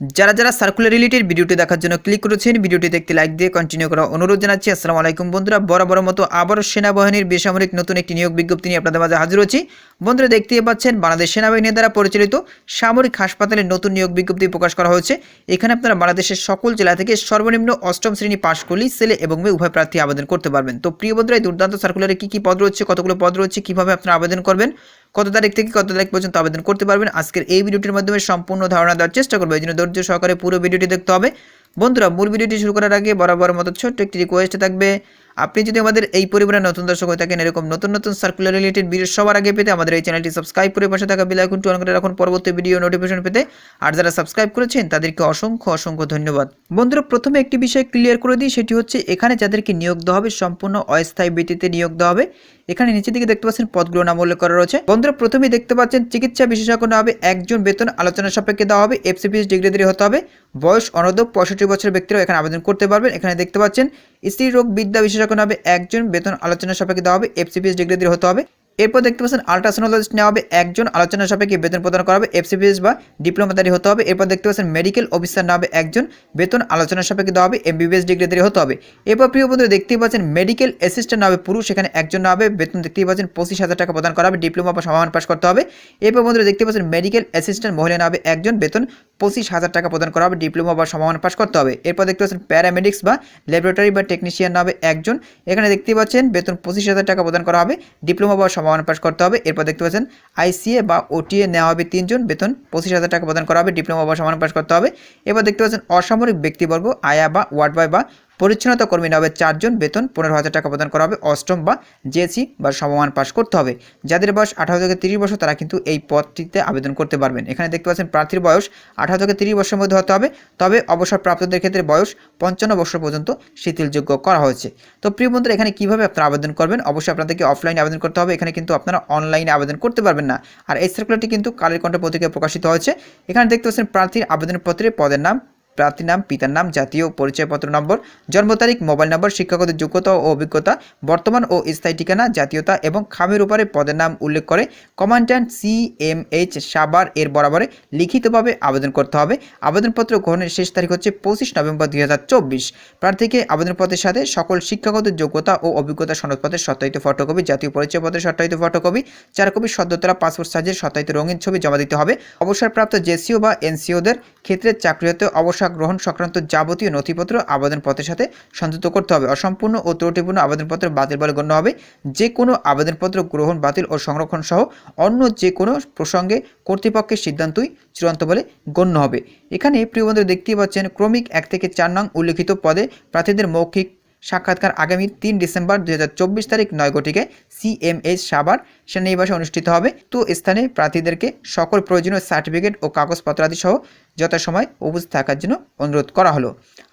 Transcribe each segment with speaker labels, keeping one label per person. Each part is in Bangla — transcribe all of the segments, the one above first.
Speaker 1: যারা যারা সার্কুলার রিলেটেড ভিডিওটি দেখার জন্য ক্লিক করেছেন ভিডিওটি দেখতে লাইক দিয়ে কন্টিনিউ করা অনুরোধ জানাচ্ছি। আসসালামু আলাইকুম বন্ধুরা, বরাবর মতো আবারও সেনাবাহিনীর বেসামরিক নতুন একটি নিয়োগ বিজ্ঞপ্তি নিয়ে আপনাদের মাঝে হাজির হচ্ছি। বন্ধুরা, দেখতেই পাচ্ছেন, বাংলাদেশ সেনাবাহিনীর দ্বারা পরিচালিত সামরিক হাসপাতালের নতুন নিয়োগ বিজ্ঞপ্তি প্রকাশ করা হয়েছে। এখানে আপনারা বাংলাদেশের সকল জেলা থেকে সর্বনিম্ন অষ্টম শ্রেণি পাশ করলেই ছেলে এবং মেয়ে উভয় প্রার্থী আবেদন করতে পারবেন। তো প্রিয় বন্ধুরা দুর্দান্ত সার্কুলারে কী কী পদ রয়েছে, কতগুলো পদ রয়েছে, কীভাবে আপনারা আবেদন করবেন? কত তারিখ থেকে কত তারিখ পর্যন্ত আবেদন করতে পারবেন, আজকের এই ভিডিওটির মাধ্যমে সম্পূর্ণ ধারণা দেওয়ার চেষ্টা করব। এই জন্য ধৈর্য সহকারে পুরো ভিডিওটি দেখতে হবে। বন্ধুরা, মূল ভিডিওটি শুরু করার আগে বরাবর মতো ছোট্ট একটি রিকোয়েস্ট থাকবে। আপনি যদি আমাদের এই পরিবারের নতুন দর্শক হয়ে থাকেন, এরকম নতুন নতুন সার্কুলার রিলেটেড ভিডিও সবার আগে পেতে আমাদের এই চ্যানেলটি সাবস্ক্রাইব করে পাশে থাকা বেল আইকনটি অন করে রাখুন। পরবর্তী ভিডিও নোটিফিকেশন পেতে আর যারা সাবস্ক্রাইব করেছেন, তাদেরকে অসংখ্য অসংখ্য ধন্যবাদ। বন্ধুরা, প্রথমে একটি বিষয় ক্লিয়ার করে দিই, সেটি হচ্ছে এখানে যাদেরকে নিয়োগ দেওয়া হবে, সম্পূর্ণ অস্থায়ী ভিত্তিতে নিয়োগ দেওয়া হবে। এখানে নিচের দিকে দেখতে পাচ্ছেন পদগুলো নাম উল্লেখ করা রয়েছে। বন্ধুরা, প্রথমেই দেখতে পাচ্ছেন চিকিৎসা বিশেষজ্ঞ হবে, একজন বেতন আলোচনা সাপেক্ষে দেওয়া হবে এফসিপিএস ডিগ্রিধারী হতে হবে, বয়স অনদক পঁয়ষট্টি বছরের ব্যক্তিরাও এখানে আবেদন করতে পারবেন। এখানে দেখতে পাচ্ছেন স্ত্রী রোগ বিদ্যা বিশেষজ্ঞ না হবে, একজন বেতন আলোচনা সাপেক্ষে দেওয়া হবে এফসিপিএস ডিগ্রিধারী হতে হবে। এরপর দেখতে পাচ্ছেন আলট্রাসোনোলজিস্ট নেওয়া হবে, একজন আলোচনা সাপেক্ষে বেতন প্রদান করা হবে এফসিপিএস বা ডিপ্লোমাদারি হতে হবে। এরপর দেখতে পাচ্ছেন মেডিকেল অফিসার নেওয়া হবে, একজন বেতন আলোচনা সাপেক্ষে দেওয়া হবে এমবিবিএস ডিগ্রিধারী হতে হবে। এরপর প্রিয় বন্ধু দেখতেই পাচ্ছেন মেডিকেল অ্যাসিস্ট্যান্ট হবে, পুরুষ, এখানে একজন নেওয়া হবে, বেতন দেখতেই পাচ্ছেন, পঁচিশ হাজার টাকা প্রদান করা হবে, ডিপ্লোমা বা সমাধান পাস করতে হবে। এরপর বন্ধুরা, দেখতে পাচ্ছেন মেডিকেল অ্যাসিস্ট্যান্ট মহিলা নেওয়া হবে, একজন বেতন পঁচিশ হাজার টাকা প্রদান করা হবে, ডিপ্লোমা বা সমাধান পাশ করতে হবে। এরপর দেখতে পাচ্ছেন প্যারামেডিক্স বা ল্যাবরেটরি বা টেকনিশিয়ান হবে একজন। এখানে দেখতে পাচ্ছেন বেতন পঁচিশ হাজার টাকা প্রদান করা হবে, ডিপ্লোমা বা সমাধান পাশ করতে হবে। এরপর দেখতে পাচ্ছেন আইসিএ বা ওটিএ নেওয়া হবে তিনজন, বেতন পঁচিশ হাজার টাকা প্রদান করা হবে, ডিপ্লোমা বা সমান পাশ করতে হবে। এরপর দেখতে পাচ্ছেন অসামরিক ব্যক্তিবর্গ, আয়া বা ওয়ার্ড বয় বা পরিচ্ছন্নতা কর্মী হবে চারজন বেতন পনেরো হাজার টাকা প্রদান করা হবে। অষ্টম বা জেসি বা সমমান পাস করতে হবে। যাদের বয়স আঠারো থেকে তিরিশ বছর, তারা কিন্তু এই পদটিতে আবেদন করতে পারবেন। এখানে দেখতে পাচ্ছেন, প্রার্থীর বয়স আঠারো থেকে তিরিশ বছরের মধ্যে হতে হবে। তবে অবসরপ্রাপ্তদের ক্ষেত্রে বয়স পঞ্চান্ন বছর পর্যন্ত শিথিলযোগ্য করা হয়েছে। তো প্রিয় বন্ধুরা, এখানে কীভাবে আপনারা আবেদন করবেন? অবশ্যই আপনাদেরকে অফলাইনে আবেদন করতে হবে। এখানে কিন্তু আপনারা অনলাইনে আবেদন করতে পারবেন না। আর এই সার্কুলারটি কিন্তু কালের কণ্ঠ পত্রিকায় প্রকাশিত হয়েছে। এখানে দেখতে পাচ্ছেন, প্রার্থীর আবেদনপত্রে পদের নাম প্রার্থীর নাম, পিতার নাম, জাতীয় পরিচয়পত্র নম্বর, জন্ম তারিখ, মোবাইল নম্বর, শিক্ষাগত যোগ্যতা ও অভিজ্ঞতা, বর্তমান ও স্থায়ী ঠিকানা, জাতীয়তা এবং খামের উপরে পদের নাম উল্লেখ করে কমান্ড্যান্ট সি এম এইচ সাবার এর বরাবরে লিখিতভাবে আবেদন করতে হবে। আবেদনপত্র গ্রহণের শেষ তারিখ হচ্ছে পঁচিশ নভেম্বর দুই হাজার চব্বিশ। প্রার্থীকে আবেদনপত্রের সাথে সকল শিক্ষাগত যোগ্যতা ও অভিজ্ঞতা সনদপত্রের সত্যায়িত ফটোকপি, জাতীয় পরিচয়পত্রের সত্যায়িত ফটোকপি চার কপি সদ্যতলা পাসপোর্ট সাইজের সত্যায়িত রঙিন ছবি জমা দিতে হবে। অবসরপ্রাপ্ত জেসিও বা এনসিওদের ক্ষেত্রে চাকরি হতে অবসর গ্রহণ সংক্রান্ত যাবতীয় নথিপত্র আবেদনপত্রের সাথে সংযুক্ত করতে হবে। অসম্পূর্ণ ও ত্রুটিপূর্ণ আবেদনপত্র বাতিল বলে গণ্য হবে। যে কোনো আবেদনপত্র গ্রহণ, বাতিল ও সংরক্ষণ সহ অন্য যে কোনো প্রসঙ্গে কর্তৃপক্ষের সিদ্ধান্তই চূড়ান্ত বলে গণ্য হবে। এখানে প্রিয় বন্ধু দেখতেই পাচ্ছেন, ক্রমিক এক থেকে চার নং উল্লিখিত পদে প্রার্থীদের মৌখিক সাক্ষাৎকার আগামী তিন ডিসেম্বর দুই হাজার চব্বিশ তারিখ নয় ঘটিকে সিএমএইচ সাবার সেনানিবাসে অনুষ্ঠিত হবে। তো স্থানে প্রার্থীদেরকে সকল প্রয়োজনীয় সার্টিফিকেট ও কাগজপত্র আদি সহ যথাসময় উপস্থিত থাকার জন্য অনুরোধ করা হলো।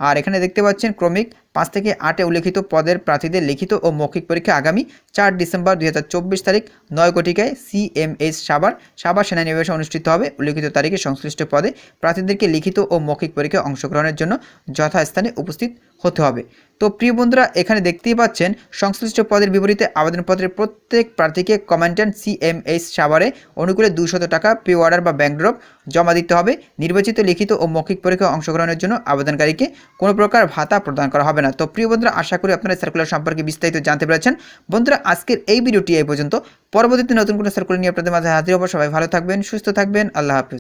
Speaker 1: আর এখানে দেখতে পাচ্ছেন, ক্রমিক পাঁচ থেকে আটে উল্লেখিত পদের প্রার্থীদের লিখিত ও মৌখিক পরীক্ষা আগামী চার ডিসেম্বর দুই হাজার চব্বিশ তারিখ নয় কোটিকায় সিএমএইচ সাবার সাবার সেনানিবাসে অনুষ্ঠিত হবে। উল্লেখিত তারিখে সংশ্লিষ্ট পদে প্রার্থীদেরকে লিখিত ও মৌখিক পরীক্ষায় অংশগ্রহণের জন্য যথাস্থানে উপস্থিত হতে হবে। তো প্রিয় বন্ধুরা, এখানে দেখতেই পাচ্ছেন, সংশ্লিষ্ট পদের বিপরীতে আবেদনপত্রের প্রত্যেক প্রার্থীকে কমান্ড্যান্ট সিএমএইচ সাভারে অনুকূলে দুশত টাকা পে অর্ডার বা ব্যাংক ড্রপ জমা দিতে হবে। নির্বাচিত, লিখিত ও মৌখিক পরীক্ষায় অংশগ্রহণের জন্য আবেদনকারীকে কোনো প্রকার ভাতা প্রদান করা হবে না। তো প্রিয় বন্ধুরা, আশা করি আপনারা সার্কুলার সম্পর্কে বিস্তারিত জানতে পেরেছেন। বন্ধুরা, আজকের এই ভিডিওটি এই পর্যন্ত। পরবর্তীতে নতুন কোনো সার্কুলার নিয়ে আপনাদের মাঝে হাজির হব। সবাই ভালো থাকবেন, সুস্থ থাকবেন। আল্লাহ হাফিজ।